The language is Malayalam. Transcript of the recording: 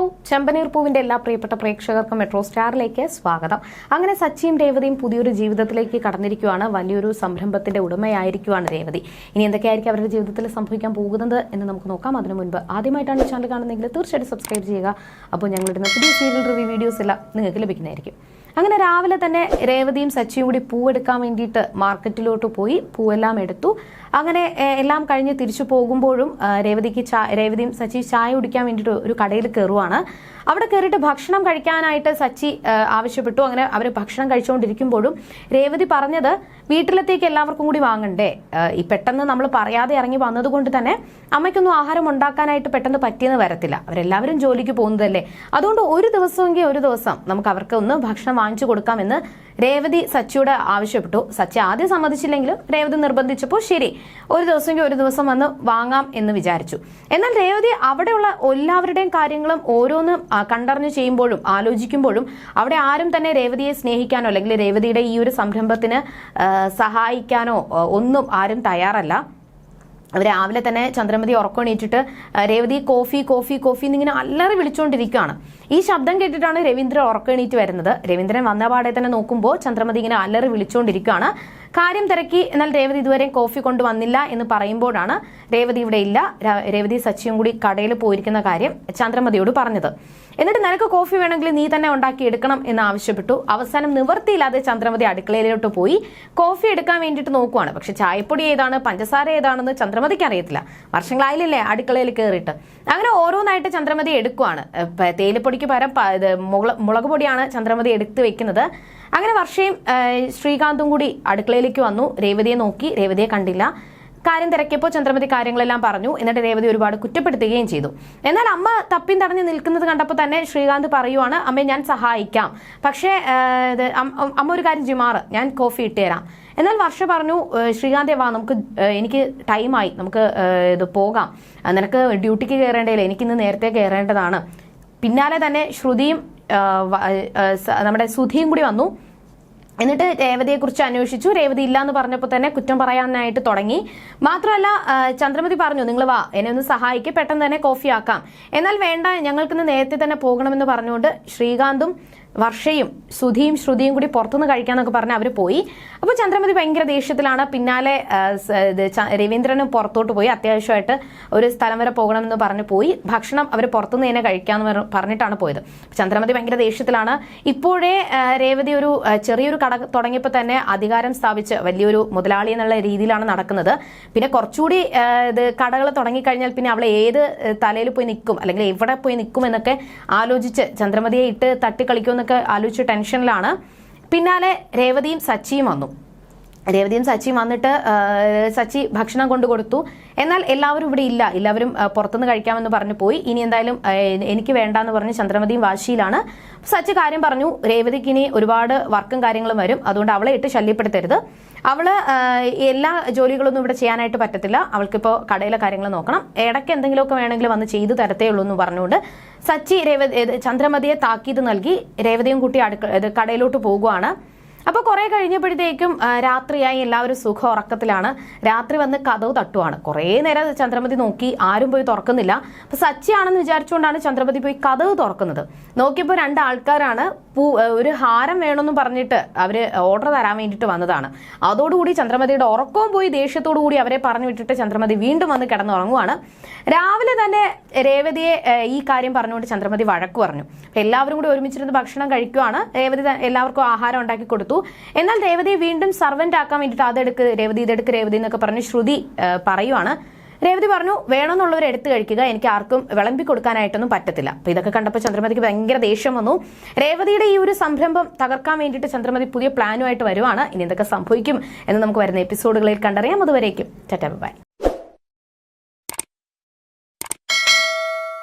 ഹലോ ചെമ്പനീർ പൂവിന്റെ എല്ലാ പ്രിയപ്പെട്ട പ്രേക്ഷകർക്കും മെട്രോ സ്റ്റാറിലേക്ക് സ്വാഗതം. അങ്ങനെ സച്ചിയും രേവതിയും പുതിയൊരു ജീവിതത്തിലേക്ക് കടന്നിരിക്കുകയാണ് വലിയൊരു സംരംഭത്തിന്റെ ഉടമയായിരിക്കുവാണ് രേവതി. ഇനി എന്തൊക്കെയായിരിക്കും അവരുടെ ജീവിതത്തിൽ സംഭവിക്കാൻ പോകുന്നത് എന്ന് നമുക്ക് നോക്കാം. അതിനു മുൻപ് ആദ്യമായിട്ടാണ് ഈ ചാനൽ കാണുന്നതെങ്കിൽ തീർച്ചയായിട്ടും സബ്സ്ക്രൈബ് ചെയ്യുക. അപ്പോൾ ഞങ്ങളിടുന്ന പുതിയ സീരിയൽ റിവ്യൂ വീഡിയോസ് എല്ലാം നിങ്ങൾക്ക് ലഭിക്കുന്നതായിരിക്കും. അങ്ങനെ രാവിലെ തന്നെ രേവതിയും സച്ചിയും കൂടി പൂവെടുക്കാൻ വേണ്ടിയിട്ട് മാർക്കറ്റിലോട്ട് പോയി പൂവെല്ലാം എടുത്തു. അങ്ങനെ എല്ലാം കഴിഞ്ഞ് തിരിച്ചു പോകുമ്പോഴും രേവതിക്ക് ചാ രേവതിയും സച്ചി ചായ കുടിക്കാൻ വേണ്ടിയിട്ട് ഒരു കടയിൽ കയറുവാണ്. അവിടെ കയറിയിട്ട് ഭക്ഷണം കഴിക്കാനായിട്ട് സച്ചി ആവശ്യപ്പെട്ടു. അങ്ങനെ അവർ ഭക്ഷണം കഴിച്ചുകൊണ്ടിരിക്കുമ്പോഴും രേവതി പറഞ്ഞത് വീട്ടിലത്തേക്ക് എല്ലാവർക്കും കൂടി വാങ്ങണ്ടേ? ഈ പെട്ടെന്ന് നമ്മൾ പറയാതെ ഇറങ്ങി വന്നതുകൊണ്ട് തന്നെ അമ്മയ്ക്കൊന്നും ആഹാരം ഉണ്ടാക്കാനായിട്ട് പെട്ടെന്ന് പറ്റിയെന്ന് വരത്തില്ല. അവരെല്ലാവരും ജോലിക്ക് പോകുന്നതല്ലേ. അതുകൊണ്ട് ഒരു ദിവസമെങ്കിൽ ഒരു ദിവസം നമുക്ക് അവർക്ക് ഒന്ന് ഭക്ഷണം വാങ്ങിച്ചു കൊടുക്കാമെന്ന് രേവതി സച്ചിയോട് ആവശ്യപ്പെട്ടു. സച്ചി ആദ്യം സമ്മതിച്ചില്ലെങ്കിലും രേവതി നിർബന്ധിച്ചപ്പോൾ ശരി ഒരു ദിവസമെങ്കിൽ ഒരു ദിവസം വന്ന് വാങ്ങാം എന്ന് വിചാരിച്ചു. എന്നാൽ രേവതി അവിടെയുള്ള എല്ലാവരുടെയും കാര്യങ്ങളും ഓരോന്നും കണ്ടറിഞ്ഞു ചെയ്യുമ്പോഴും ആലോചിക്കുമ്പോഴും അവിടെ ആരും തന്നെ രേവതിയെ സ്നേഹിക്കാനോ അല്ലെങ്കിൽ രേവതിയുടെ ഈ ഒരു സംരംഭത്തിന് സഹായിക്കാനോ ഒന്നും ആരും തയ്യാറല്ല. രാവിലെ തന്നെ ചന്ദ്രമതി ഉറക്കണീറ്റിട്ട് രേവതി കോഫി കോഫി കോഫി എന്നിങ്ങനെ അല്ലറി വിളിച്ചുകൊണ്ടിരിക്കുകയാണ് ഈ ശബ്ദം കേട്ടിട്ടാണ് രവീന്ദ്രൻ ഉറക്കണീറ്റ് വരുന്നത്. രവീന്ദ്രൻ വന്ന പാടെ തന്നെ നോക്കുമ്പോൾ ചന്ദ്രമതി ഇങ്ങനെ അല്ലറി വിളിച്ചുകൊണ്ടിരിക്കുകയാണ് കാര്യം തിരക്കി എന്നാൽ രേവതി ഇതുവരെ കോഫി കൊണ്ടുവന്നില്ല എന്ന് പറയുമ്പോഴാണ് രേവതി ഇവിടെ ഇല്ല. രേവതി സച്ചിയും കൂടി കടയിൽ പോയിരിക്കുന്ന കാര്യം ചന്ദ്രമതിയോട് പറഞ്ഞത്. എന്നിട്ട് നിനക്ക് കോഫി വേണമെങ്കിൽ നീ തന്നെ ഉണ്ടാക്കി എടുക്കണം എന്ന് ആവശ്യപ്പെട്ടു. അവസാനം നിവർത്തിയില്ലാതെ ചന്ദ്രമതി അടുക്കളയിലോട്ട് പോയി കോഫി എടുക്കാൻ വേണ്ടിയിട്ട് നോക്കുവാണ്. പക്ഷെ ചായപ്പൊടി ഏതാണ് പഞ്ചസാര ഏതാണെന്ന് ചന്ദ്രമതിക്ക് അറിയത്തില്ല. വർഷങ്ങളായില്ലേ അടുക്കളയിൽ കയറിയിട്ട്. അങ്ങനെ ഓരോന്നായിട്ട് ചന്ദ്രമതി എടുക്കുവാണ്. തേയിലപ്പൊടിക്ക് പകരം മുളക് പൊടിയാണ് ചന്ദ്രമതി എടുത്ത് വെക്കുന്നത്. അങ്ങനെ വർഷയും ശ്രീകാന്തും കൂടി അടുക്കളയിലേക്ക് വന്നു. രേവതിയെ നോക്കി. രേവതിയെ കണ്ടില്ല. കാര്യം തിരക്കിയപ്പോൾ ചന്ദ്രമതി കാര്യങ്ങളെല്ലാം പറഞ്ഞു. എന്നിട്ട് രേവതി ഒരുപാട് കുറ്റപ്പെടുത്തുകയും ചെയ്തു. എന്നാൽ അമ്മ തപ്പിൻ തടഞ്ഞു നിൽക്കുന്നത് കണ്ടപ്പോൾ തന്നെ ശ്രീകാന്ത് പറയുവാണ് അമ്മയെ ഞാൻ സഹായിക്കാം. പക്ഷേ അമ്മ ഒരു കാര്യം ജിമാറ് ഞാൻ കോഫി ഇട്ട് തരാം. എന്നാൽ വർഷ പറഞ്ഞു "ഏ, ശ്രീകാന്തേ വാ നമുക്ക് എനിക്ക് ടൈമായി. നമുക്ക് ഇത് പോകാം. നിനക്ക് ഡ്യൂട്ടിക്ക് കയറേണ്ടതില്ല. എനിക്കിന്ന് നേരത്തെ കയറേണ്ടതാണ്. പിന്നാലെ തന്നെ ശ്രുതിയും നമ്മുടെ സുധിയും കൂടി വന്നു. എന്നിട്ട് രേവതിയെ കുറിച്ച് അന്വേഷിച്ചു. രേവതി ഇല്ല എന്ന് പറഞ്ഞപ്പോൾ തന്നെ കുറ്റം പറയാനായിട്ട് തുടങ്ങി. മാത്രമല്ല ചന്ദ്രമതി പറഞ്ഞു നിങ്ങൾ വാ എന്നെ ഒന്ന് സഹായിക്കുക പെട്ടെന്ന് തന്നെ കോഫി ആക്കാം എന്നാൽ വേണ്ട ഞങ്ങൾക്കിന്ന് നേരത്തെ തന്നെ പോകണമെന്ന് പറഞ്ഞുകൊണ്ട് ശ്രീകാന്തും വർഷയും ശ്രുതിയും ശ്രുതിയും കൂടി പുറത്തുനിന്ന് കഴിക്കാന്നൊക്കെ പറഞ്ഞ് അവർ പോയി. അപ്പോൾ ചന്ദ്രമതി ഭയങ്കര ദേഷ്യത്തിലാണ്. പിന്നാലെ രവീന്ദ്രനും പുറത്തോട്ട് പോയി. അത്യാവശ്യമായിട്ട് ഒരു സ്ഥലം വരെ പോകണമെന്ന് പറഞ്ഞ് പോയി. ഭക്ഷണം അവർ പുറത്തുനിന്ന് തന്നെ കഴിക്കാമെന്ന് പറഞ്ഞിട്ടാണ് പോയത്. ചന്ദ്രമതി ഭയങ്കര ദേഷ്യത്തിലാണ്. ഇപ്പോഴേ രേവതി ഒരു ചെറിയൊരു കട തുടങ്ങിയപ്പോൾ തന്നെ അധികാരം സ്ഥാപിച്ച് വലിയൊരു മുതലാളി എന്നുള്ള രീതിയിലാണ് നടക്കുന്നത്. പിന്നെ കുറച്ചുകൂടി ഇത് കടകൾ തുടങ്ങിക്കഴിഞ്ഞാൽ പിന്നെ അവൾ ഏത് തലയിൽ പോയി നിൽക്കും അല്ലെങ്കിൽ എവിടെ പോയി നിൽക്കും എന്നൊക്കെ ആലോചിച്ച് ചന്ദ്രമതിയെ ഇട്ട് തട്ടിക്കളിക്കുമെന്നൊക്കെ ആലോചിച്ച് ടെൻഷനിലാണ്. പിന്നാലെ രേവതിയും സച്ചിയും വന്നു. രേവതിയും സച്ചിയും വന്നിട്ട് സച്ചി ഭക്ഷണം കൊണ്ടു കൊടുത്തു എന്നാൽ എല്ലാവരും ഇവിടെ ഇല്ല. എല്ലാവരും പുറത്തുനിന്ന് കഴിക്കാമെന്ന് പറഞ്ഞു പോയി. ഇനി എന്തായാലും എനിക്ക് വേണ്ടാന്ന് പറഞ്ഞ് ചന്ദ്രമതിയും വാശിയിലാണ്. സച്ച് കാര്യം പറഞ്ഞു രേവതിക്ക് ഇനി ഒരുപാട് വർക്കും കാര്യങ്ങളും വരും. അതുകൊണ്ട് അവളെ ഇട്ട് ശല്യപ്പെടുത്തരുത്. അവൾ എല്ലാ ജോലികളൊന്നും ഇവിടെ ചെയ്യാനായിട്ട് പറ്റത്തില്ല. അവൾക്കിപ്പോൾ കടയിലെ കാര്യങ്ങൾ നോക്കണം. ഇടയ്ക്ക് എന്തെങ്കിലുമൊക്കെ വേണമെങ്കിൽ വന്ന് ചെയ്തു തരത്തേ ഉള്ളൂ എന്ന് പറഞ്ഞുകൊണ്ട് സച്ചി രേവതി ചന്ദ്രമതിയെ താക്കീത് നൽകി. രേവതിയും കുട്ടി അടുക്ക കടയിലോട്ട് പോകുവാണ്. അപ്പോൾ കുറേ കഴിഞ്ഞപ്പോഴത്തേക്കും രാത്രിയായി എല്ലാവരും സുഖ ഉറക്കത്തിലാണ്. രാത്രി വന്ന് കഥവ് തട്ടുവാണ്. കുറേ നേരം ചന്ദ്രമതി നോക്കി ആരും പോയി തുറക്കുന്നില്ല. അപ്പോൾ സച്ചിയാണെന്ന് വിചാരിച്ചുകൊണ്ടാണ് ചന്ദ്രമതി പോയി കഥവ് തുറക്കുന്നത്. നോക്കിയപ്പോൾ രണ്ട് ആൾക്കാരാണ് പൂ ഒരു ഹാരം വേണമെന്ന് പറഞ്ഞിട്ട് അവർ ഓർഡർ തരാൻ വേണ്ടിയിട്ട് വന്നതാണ്. അതോടുകൂടി ചന്ദ്രമതിയുടെ ഉറക്കവും പോയി ദേഷ്യത്തോടു കൂടി അവരെ പറഞ്ഞു വിട്ടിട്ട് ചന്ദ്രമതി വീണ്ടും വന്ന് കിടന്നുറങ്ങുവാണ്. രാവിലെ തന്നെ രേവതിയെ ഈ കാര്യം പറഞ്ഞുകൊണ്ട് ചന്ദ്രമതി വഴക്ക് പറഞ്ഞു. എല്ലാവരും കൂടി ഒരുമിച്ചിരുന്ന് ഭക്ഷണം കഴിക്കുവാണ്. രേവതി എല്ലാവർക്കും ആഹാരം ഉണ്ടാക്കി കൊടുത്തു. എന്നാൽ രേവതിയെ വീണ്ടും സർവന്റ് ആക്കാൻ വേണ്ടിയിട്ട് അതെടുക്ക് രേവതി ഇതെടുക്ക് രേവതി എന്നൊക്കെ പറഞ്ഞ് ശ്രുതി പറയുവാണ്. രേവതി പറഞ്ഞു വേണമെന്നുള്ളവർ എടുത്തു കഴിക്കുക. എനിക്ക് ആർക്കും വിളമ്പി കൊടുക്കാനായിട്ടൊന്നും പറ്റത്തില്ല. അപ്പൊ ഇതൊക്കെ കണ്ടപ്പോൾ ചന്ദ്രമതിക്ക് ഭയങ്കര ദേഷ്യം വന്നു. രേവതിയുടെ ഈ ഒരു സംരംഭം തകർക്കാൻ വേണ്ടിയിട്ട് ചന്ദ്രമതി പുതിയ പ്ലാനുമായിട്ട് വരുവാണ്. ഇനി എന്തൊക്കെ സംഭവിക്കും എന്ന് നമുക്ക് വരുന്ന എപ്പിസോഡുകളിൽ കണ്ടറിയാം. അതുവരേക്കും. ചറ്റാ ബൈ.